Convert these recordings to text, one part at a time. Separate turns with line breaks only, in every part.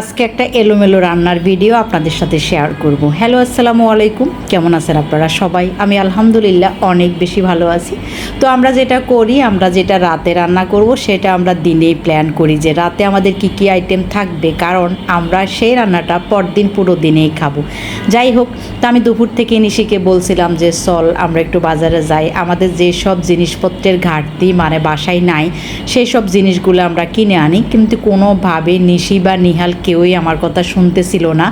আজকে একটা এলোমেলো রান্নার ভিডিও আপনাদের সাথে শেয়ার করব। হ্যালো আসসালামু আলাইকুম। কেমন আছেন আপনারা সবাই? আমি আলহামদুলিল্লাহ অনেক বেশি ভালো আছি। তো আমরা যেটা করি, আমরা যেটা রাতে রান্না করব, সেটা আমরা দিনেই প্ল্যান করি যে রাতে আমাদের কি কি আইটেম থাকবে, কারণ আমরা সেই রান্নাটা পরদিন পুরো দিনেই খাব। যাই হোক, তো আমি দুপুর থেকে নিশিকে বলছিলাম যে, চল, আমরা একটু বাজারে যাই। আমাদের যে সব জিনিসপত্রের ঘাটতি মানে বাসায় নাই, সেই সব জিনিসগুলো আমরা কিনে আনি। কিন্তু কোনোভাবে নিশি বা নিহাল কেউই আমার কথা শুনতেছিল না।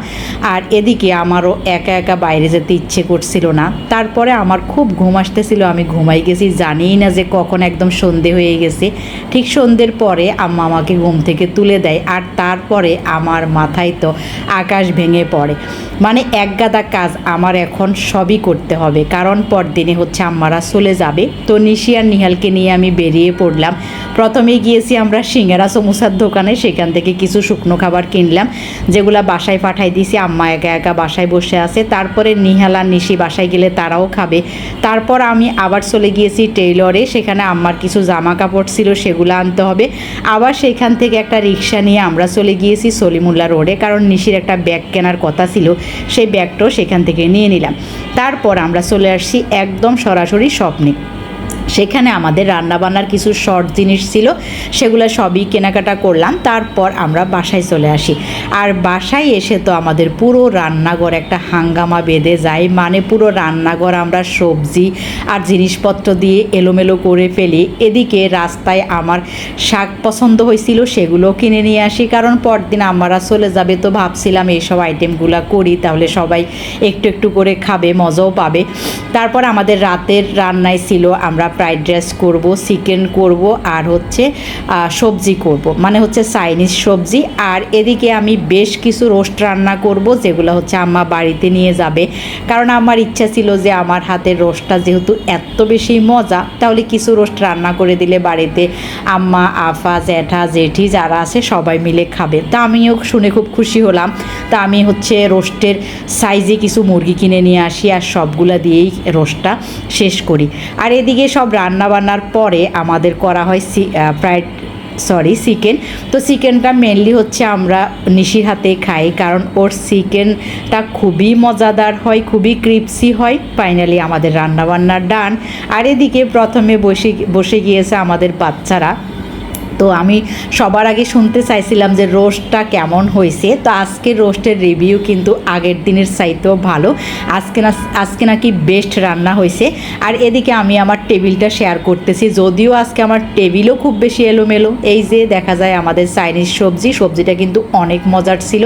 আর এদিকে আমারও একা একা বাইরে যেতে ইচ্ছে করছিল না। তারপরে আমার খুব ঘুম আসতেছিল, আমি ঘুমাই গেছি, জানিই না যে কখন একদম সন্ধে হয়ে গেছে। ঠিক সন্ধ্যের পরে আম্মা আমাকে ঘুম থেকে তুলে দেয়, আর তারপরে আমার মাথায় তো আকাশ ভেঙে পড়ে। মানে এক গাদা কাজ আমার এখন সবই করতে হবে, কারণ পরদিনে হচ্ছে আম্মারা চলে যাবে। তো নিশি আর নিহালকে নিয়ে আমি বেরিয়ে পড়লাম। প্রথমে গিয়েছি আমরা সিঙ্গারা সমোসার দোকানে, সেখান থেকে কিছু শুকনো খাবার কিনলাম, যেগুলা বাসায় পাঠাই দিয়েছি আম্মা একা একা বাসায় বসে আছে। তারপরে নিহাল নিশি বাসায় গেলে তারাও খাবে। তারপর আমি আবার চলে গিয়েছি টেইলরে, সেখানে আম্মার কিছু জামা কাপড় ছিল, সেগুলো আনতে হবে। আবার সেখান থেকে একটা রিক্সা নিয়ে আমরা চলে গিয়েছি সলিমুল্লা রোডে, কারণ নিশির একটা ব্যাগ কেনার কথা ছিল, সেই ব্যাগটাও সেখান থেকে নিয়ে নিলাম। তারপর আমরা চলে আসছি একদম সরাসরি স্বপ্নে। সেখানে আমাদের রান্নাবান্নার কিছু শর্ট জিনিস ছিল, সেগুলো সবই কেনাকাটা করলাম। তারপর আমরা বাসায় চলে আসি। আর বাসায় এসে তো আমাদের পুরো রান্নাঘর একটা হাঙ্গামা বেঁধে যায়। মানে পুরো রান্নাঘর আমরা সবজি আর জিনিসপত্র দিয়ে এলোমেলো করে ফেলি। এদিকে রাস্তায় আমার শাক পছন্দ হয়েছিল, সেগুলো কিনে নিয়ে আসি। কারণ পরদিন আমরা চলে যাবে তো ভাবছিলাম এইসব আইটেমগুলো করি, তাহলে সবাই একটু একটু করে খাবে, মজাও পাবে। তারপর আমাদের রাতের রান্নায় ছিল আমরা ফ্রাইড রাইস করব, চিকেন করব, আর হচ্ছে সবজি করব। মানে হচ্ছে চাইনিজ সবজি। আর এদিকে আমি বেশ কিছু রোস্ট রান্না করব, যেগুলো হচ্ছে আম্মা বাড়িতে নিয়ে যাবে। কারণ আমার ইচ্ছা ছিল যে আমার হাতের রোস্টটা যেহেতু এত বেশি মজা, তাহলে কিছু রোস্ট রান্না করে দিলে বাড়িতে আম্মা, আফা, জ্যাঠা, জেঠি যারা আছে, সবাই মিলে খাবে। তা আমিও শুনে খুব খুশি হলাম। তা আমি হচ্ছে রোস্টের সাইজে কিছু মুরগি কিনে নিয়ে আসি, আর সবগুলা দিয়েই রোস্টটা শেষ করি। আর এদিকে সব রান্না বান্নার পরে আমাদের করা হয় সি ফ্রাইড সরি চিকেন তো চিকেনটা মেনলি হচ্ছে আমরা নিশির হাতে খাই, কারণ ওর চিকেনটা খুবই মজাদার হয়, খুবই ক্রিপসি হয়। ফাইনালি আমাদের রান্নাবান্নার ডান আর এদিকে প্রথমে বসে বসে গিয়েছে আমাদের বাচ্চারা। তো আমি সবার আগে শুনতে চাইছিলাম যে রোস্টটা কেমন হয়েছে। তো আজকের রোস্টের রিভিউ কিন্তু আগের দিনের চাইতেও ভালো। আজকে না, আজকে নাকি বেস্ট রান্না হয়েছে। আর এদিকে আমি আমার টেবিলটা শেয়ার করতেছি। যদিও আজকে আমার টেবিলও খুব বেশি এলোমেলো। এই যে দেখা যায় আমাদের চাইনিজ সবজি, সবজিটা কিন্তু অনেক মজার ছিল।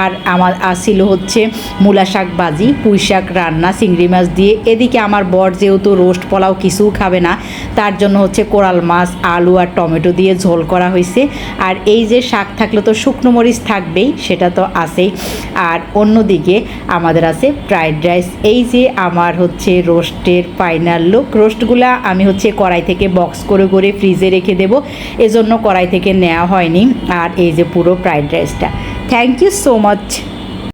আর আমার ছিল হচ্ছে মূলা শাক ভাজি, পুঁই শাক রান্না, চিংড়ি মাছ দিয়ে। এদিকে আমার বর যেহেতু রোস্ট পোলাও কিছু খাবে না, তার জন্য হচ্ছে কোরাল মাছ, আলু আর টমেটো দিয়ে ঝোল করা হয়েছে আর এই যে শাক থাকলে তো শুকনো মরিচ থাকবেই, সেটা তো আছেই। আর অন্যদিকে আমাদের আছে ফ্রাইড রাইস। এই যে আমার হচ্ছে রোস্টের ফাইনাল লুক। রোস্টগুলা আমি হচ্ছে কড়াই থেকে বক্স করে করে ফ্রিজে রেখে দেবো। এজন্য কড়াই থেকে নেওয়া হয়নি। আর এই যে পুরো ফ্রাইড রাইসটা। Thank you so much.